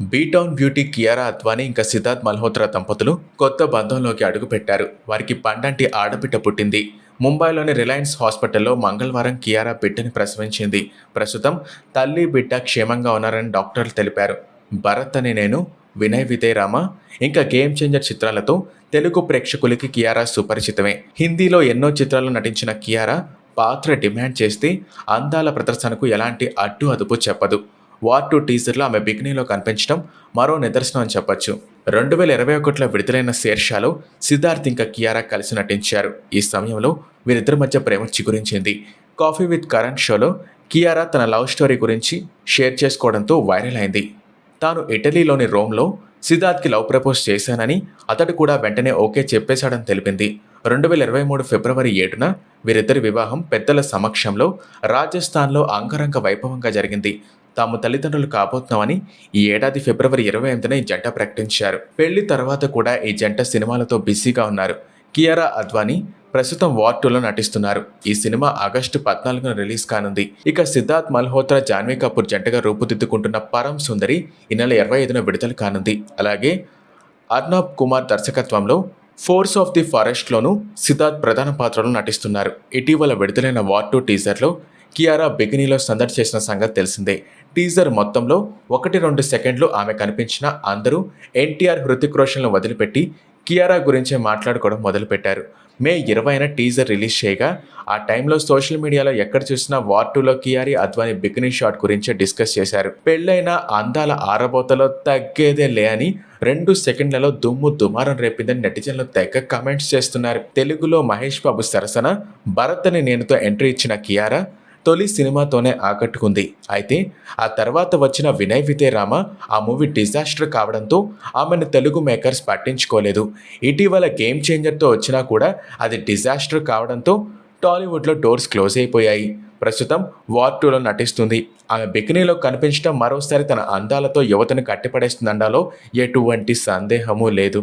B-Town beauty Kiara Advani ఇంకా సిద్ధార్థ్ మల్హోత్రా దంపతులు కొత్త బంధంలోకి అడుగుపెట్టారు. వారికి పండంటి ఆడబిడ్డ పుట్టింది. ముంబైలోని రిలయన్స్ హాస్పిటల్లో మంగళవారం కియారా బిడ్డని ప్రసవించింది. ప్రస్తుతం తల్లి బిడ్డ క్షేమంగా ఉన్నారని డాక్టర్లు తెలిపారు. భరత్ అని నేను వినయ్ విజయ్ రామ ఇంకా గేమ్ చేంజర్ చిత్రాలతో తెలుగు ప్రేక్షకులకి కియారా సుపరిచితమే. హిందీలో ఎన్నో చిత్రాల్లో నటించిన కియారా పాత్ర డిమాండ్ చేస్తే అందాల ప్రదర్శనకు ఎలాంటి అడ్డు అదుపు చెప్పదు. వార్ టూ టీజర్లో ఆమె బికినీలో కనిపించడం మరో నిదర్శనం అని చెప్పొచ్చు. రెండు వేల ఇరవై ఒకటిలో విడుదలైన శేర్షాలో సిద్ధార్థ్ ఇంకా కియారా కలిసి నటించారు. ఈ సమయంలో వీరిద్దరి మధ్య ప్రేమ చిగురించింది. కాఫీ విత్ కరణ్ షోలో కియారా తన లవ్ స్టోరీ గురించి షేర్ చేసుకోవడంతో వైరల్ అయింది. తాను ఇటలీలోని రోమ్లో సిద్ధార్థ్కి లవ్ ప్రపోజ్ చేశానని అతడు కూడా వెంటనే ఓకే చెప్పేశాడని తెలిపింది. రెండు వేల ఇరవై మూడు ఫిబ్రవరి ఏడున వీరిద్దరి వివాహం పెద్దల సమక్షంలో రాజస్థాన్లో అంగరంగ వైభవంగా జరిగింది. తాము తల్లిదండ్రులు కాబోతున్నామని ఈ ఏడాది ఫిబ్రవరి ఇరవై ఎనిమిదిన ఈ జంట ప్రకటించారు. పెళ్ళి తర్వాత కూడా ఈ జంట సినిమాలతో బిజీగా ఉన్నారు. కియారా అద్వానీ ప్రస్తుతం వార్ టూలో నటిస్తున్నారు. ఈ సినిమా ఆగస్టు పద్నాలుగున రిలీజ్ కానుంది. ఇక సిద్ధార్థ్ మల్హోత్రా జాన్వీ కపూర్ జంటగా రూపుదిద్దుకుంటున్న పరం సుందరి ఈ నెల ఇరవై ఐదున విడుదల కానుంది. అలాగే అర్నాబ్ కుమార్ దర్శకత్వంలో ఫోర్స్ ఆఫ్ ది ఫారెస్ట్లోనూ సిద్ధార్థ్ ప్రధాన పాత్రలో నటిస్తున్నారు. ఇటీవల విడుదలైన వార్ టూ టీజర్లో కియారా బిగినీలో సందడి చేసిన సంగతి తెలిసిందే. టీజర్ మొత్తంలో ఒకటి రెండు సెకండ్లు ఆమె కనిపించిన అందరూ ఎన్టీఆర్ హృతిక్ రోషన్ను వదిలిపెట్టి కియారా గురించే మాట్లాడుకోవడం మొదలుపెట్టారు. మే ఇరవైన టీజర్ రిలీజ్ చేయగా ఆ టైంలో సోషల్ మీడియాలో ఎక్కడ చూసినా వార్ టూలో కియారి అద్వాని బికినీ షాట్ గురించే డిస్కస్ చేశారు. పెళ్ళైన అందాల ఆరబోతలో తగ్గేదే లే అని రెండు సెకండ్లలో దుమ్ము దుమారం రేపిందని నెటిజన్లు తెగ కామెంట్స్ చేస్తున్నారు. తెలుగులో మహేష్ బాబు సరసన భరత్ అని నేనుతో ఎంట్రీ ఇచ్చిన కియారా తొలి సినిమాతోనే ఆకట్టుకుంది. అయితే ఆ తర్వాత వచ్చిన వినయ్ విజయ్ రామ ఆ మూవీ డిజాస్టర్ కావడంతో ఆమెను తెలుగు మేకర్స్ పట్టించుకోలేదు. ఇటీవల గేమ్ చేంజర్తో వచ్చినా కూడా అది డిజాస్టర్ కావడంతో టాలీవుడ్లో డోర్స్ క్లోజ్ అయిపోయాయి. ప్రస్తుతం వార్ టూలో నటిస్తుంది. ఆమె బికినీలో కనిపించడం మరోసారి తన అందాలతో యువతను కట్టిపడేస్తుందండాలో ఎటువంటి సందేహమూ లేదు.